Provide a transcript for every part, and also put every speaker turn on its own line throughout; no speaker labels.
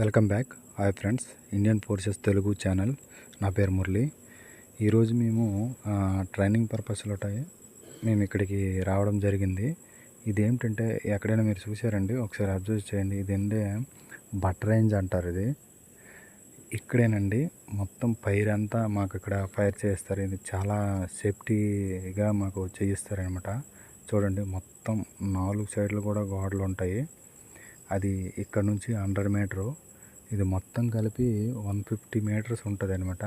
Welcome back. Hi friends. Indian forces Telugu channel. నా పేరు మురళి. ఈరోజు మేము ట్రైనింగ్ పర్పస్లో మేము ఇక్కడికి రావడం జరిగింది. ఇది ఏమిటంటే ఎక్కడైనా మీరు చూసారండి ఒకసారి అబ్జర్వ్ చేయండి. ఇది ఏంటంటే బట్ రేంజ్ అంటారు ఇది. ఇక్కడేనండి మొత్తం ఫైర్ అంతా మాకు ఇక్కడ ఫైర్ చేస్తారు ఇది చాలా సేఫ్టీగా మాకు చేయిస్తారనమాట. చూడండి మొత్తం నాలుగు సైడ్లు కూడా గోడలు ఉంటాయి. అది ఇక్కడ నుంచి హండ్రెడ్ మీటరు. ఇది మొత్తం కలిపి వన్ ఫిఫ్టీ మీటర్స్ ఉంటుంది అనమాట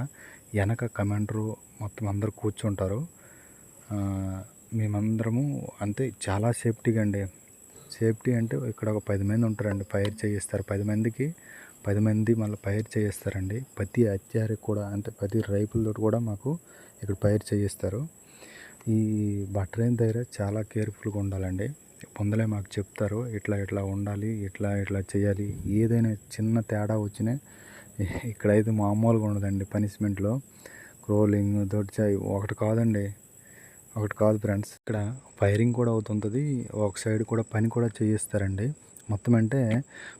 వెనక కమాండరు మొత్తం అందరు కూర్చుంటారు. మేమందరము అంతే చాలా సేఫ్టీగా అండి సేఫ్టీ అంటే ఇక్కడ ఒక పది మంది ఉంటారండి ఫైర్ చేయిస్తారు. పది మందికి పది మంది మళ్ళీ ఫైర్ చేయిస్తారండి. ప్రతి హత్యారికి కూడా అంటే ప్రతి రైపులతో కూడా మాకు ఇక్కడ ఫైర్ చేయిస్తారు. ఈ బట్రైన్ దగ్గర చాలా కేర్ఫుల్గా ఉండాలండి. పొందలే మాకు చెప్తారు. ఇట్లా ఇట్లా ఉండాలి ఇట్లా ఇట్లా చేయాలి. ఏదైనా చిన్న తేడా వచ్చినా ఇక్కడైతే మామూలుగా ఉండదండి పనిష్మెంట్లో. క్రోలింగ్ దొడ్చాయి ఒకటి కాదండి. ఒకటి కాదు ఫ్రెండ్స్. ఇక్కడ ఫైరింగ్ కూడా అవుతుంటుంది. ఒక సైడ్ కూడా పని కూడా చేయిస్తారండి. మొత్తం అంటే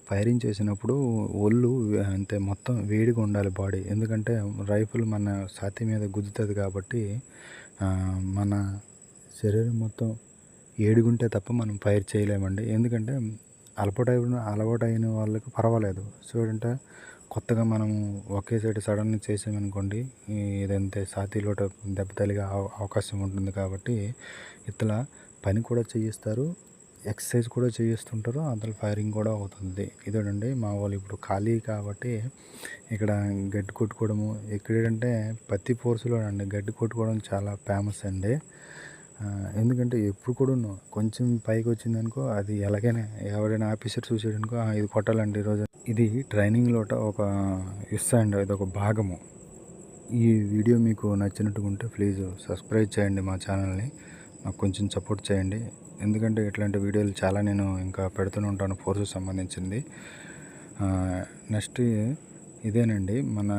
ఫైరింగ్ చేసినప్పుడు ఒళ్ళు అంతే మొత్తం వేడిగా ఉండాలి బాడీ. ఎందుకంటే రైఫిల్ మన ఛాతీ మీద గుద్దుతుంది కాబట్టి మన శరీరం మొత్తం ఏడుగుంటే తప్ప మనం ఫైర్ చేయలేమండి. ఎందుకంటే అలవాటు అయిన అలవాటు అయిన వాళ్ళకి పర్వాలేదు. చూడంటే కొత్తగా మనం ఒకే సైడ్ సడన్గా చేసామనుకోండి ఇదంతే ఛాతీలో దెబ్బ తగిలే అవ- అవకాశం ఉంటుంది కాబట్టి ఇట్లా పని కూడా చేయిస్తారు ఎక్సర్సైజ్ కూడా చేయిస్తుంటారు అందులో ఫైరింగ్ కూడా అవుతుంది. ఇదేనండి మా వాళ్ళు ఇప్పుడు ఖాళీ కాబట్టి ఇక్కడ గడ్డి కొట్టుకోవడము ఎక్కడంటే పత్తి పోర్సులో అండి గడ్డి కొట్టుకోవడం చాలా ఫేమస్ అండి. ఎందుకంటే ఎప్పుడు కూడా కొంచెం పైకి వచ్చిందనుకో అది ఎలాగైనా ఎవరైనా ఆఫీసర్ చూసాడనుకో అనుకో ఇది కొట్టాలండి ఈరోజు ఇది ట్రైనింగ్లో ఒక ఇస్తా అండి ఇది ఒక భాగము. ఈ వీడియో మీకు నచ్చినట్టుగా ఉంటే ప్లీజ్ సబ్స్క్రైబ్ చేయండి మా ఛానల్ని. నాకు కొంచెం సపోర్ట్ చేయండి. ఎందుకంటే ఇట్లాంటి వీడియోలు చాలా నేను ఇంకా పెడుతూనే ఉంటాను ఫోర్సెస్ సంబంధించింది. నెక్స్ట్ ఇదేనండి మన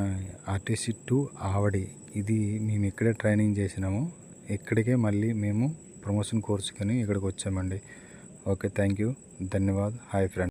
ఆర్టీసీ టు ఆవడి. ఇది మేము ఇక్కడే ట్రైనింగ్ చేసినాము. ఇక్కడికే మళ్ళీ మేము ప్రమోషన్ కోర్సుకని ఇక్కడికి వచ్చామండి. Okay thank you. ధన్యవాద్. Hi friend.